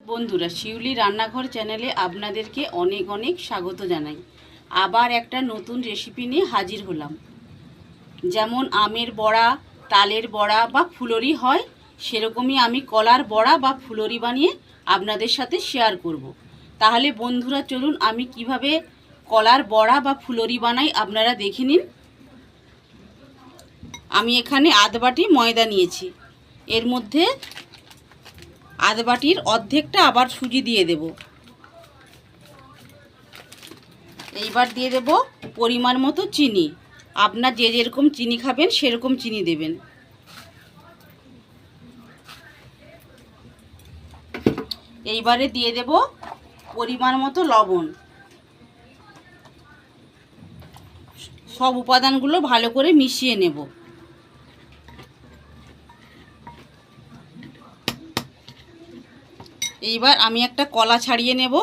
বন্ধুরা, শিউলি রান্নাঘর চ্যানেলে আপনাদেরকে অনেক অনেক স্বাগত জানাই। আবার একটা নতুন রেসিপি নিয়ে হাজির হলাম। যেমন আমের বড়া, তালের বড়া বা ফুলরি হয়, সেরকমই আমি কলার বড়া বা ফুলরি বানিয়ে আপনাদের সাথে শেয়ার করব। তাহলে বন্ধুরা, চলুন আমি কীভাবে কলার বড়া বা ফুলরি বানাই আপনারা দেখে নিন। আমি এখানে আধ বাটি ময়দা নিয়েছি। এর মধ্যে আধ বাটির অর্ধেকটা আবার সুজি দিয়ে দেব। এইবার দিয়ে দেব পরিমাণ মতো চিনি। আপনার যে যেরকম চিনি খাবেন, সেরকম চিনি দেবেন। এইবারে দিয়ে দেব পরিমাণ মতো লবণ। সব উপাদানগুলো ভালো করে মিশিয়ে নেব। এইবার আমি একটা কলা ছাড়িয়ে নেব।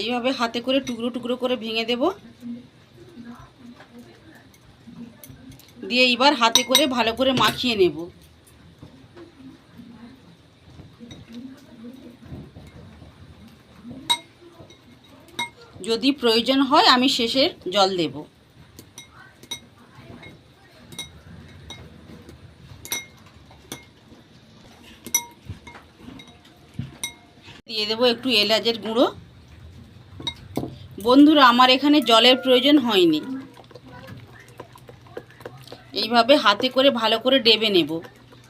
এইভাবে হাতে করে টুকরো টুকরো করে ভেঙে দেব। দিয়ে এইবার হাতে করে ভালো করে মাখিয়ে নেব। যদি প্রয়োজন হয় আমি শেষের জল দেবো। দিয়ে দেবো একটু এলাচের গুঁড়ো। বন্ধুরা, আমার এখানে জলের প্রয়োজন হয়নি। এইভাবে হাতে করে ভালো করে ডেবে নেব,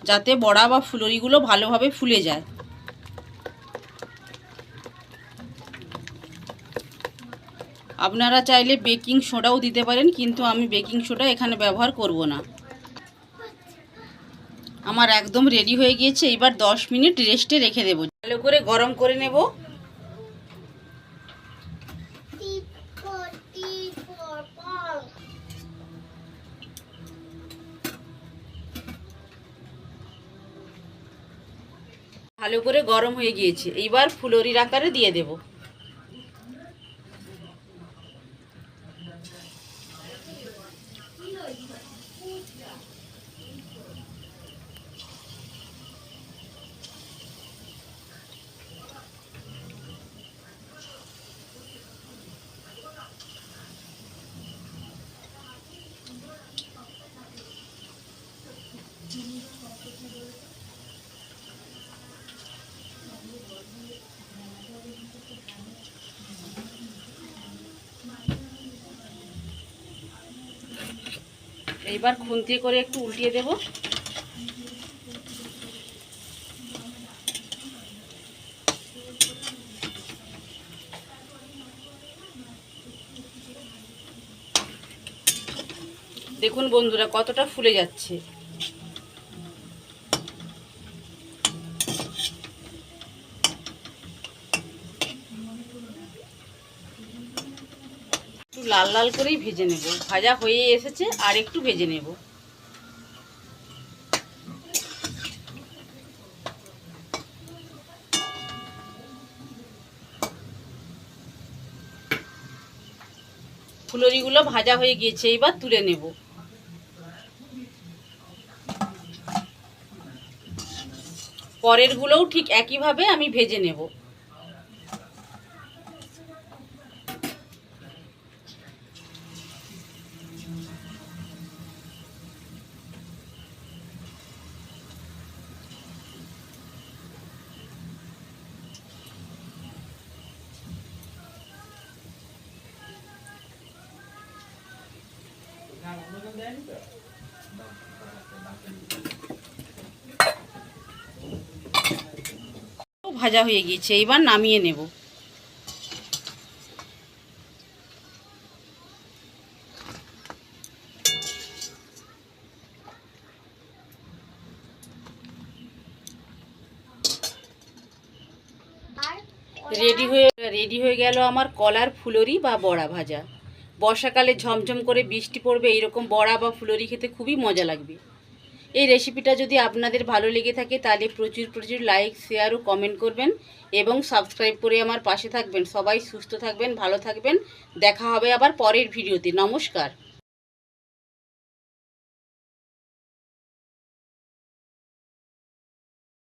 যাতে বড়া বা ফুলরিগুলো ভালোভাবে ফুলে যায়। আপনারা চাইলে বেকিং সোডাও দিতে পারেন, কিন্তু আমি বেকিং সোডা এখানে ব্যবহার করব না। আমার একদম রেডি হয়ে গিয়েছে, এবার দশ মিনিট রেস্টে রেখে দেবো। ভালো করে গরম করে নেব। ভালো করে গরম হয়ে গিয়েছে। এইবার ফুলরির আকারে দিয়ে দেব। এইবার খুন্তি করে একটু উল্টিয়ে দেব। দেখুন বন্ধুরা কতটা ফুলে যাচ্ছে। লাল লাল করেই ভেজে নেব। ভাজা হয়ে এসেছে, আর একটু ভেজে নেব। ফুলরিগুলো ভাজা হয়ে গিয়েছে, এবার তুলে নেব। পরেরগুলোও ঠিক একইভাবে আমি ভেজে নেব। ভাজা হয়ে গিয়েছে এইবার নামিয়ে নেব। রেডি হয়ে রেডি হয়ে গেল আমার কলার ফুলরি বা বড়া ভাজা। বর্ষাকালে ঝমঝম করে বৃষ্টি পড়বে এইরকম বড়া বা ফুলরি খেতে খুবই মজা লাগবে। এই রেসিপিটা যদি আপনাদের ভালো লেগে থাকে, তাহলে প্রচুর প্রচুর লাইক শেয়ার ও কমেন্ট করবেন এবং সাবস্ক্রাইব করে আমার পাশে থাকবেন। সবাই সুস্থ থাকবেন, ভালো থাকবেন। দেখা হবে আবার পরের ভিডিওতে নমস্কার।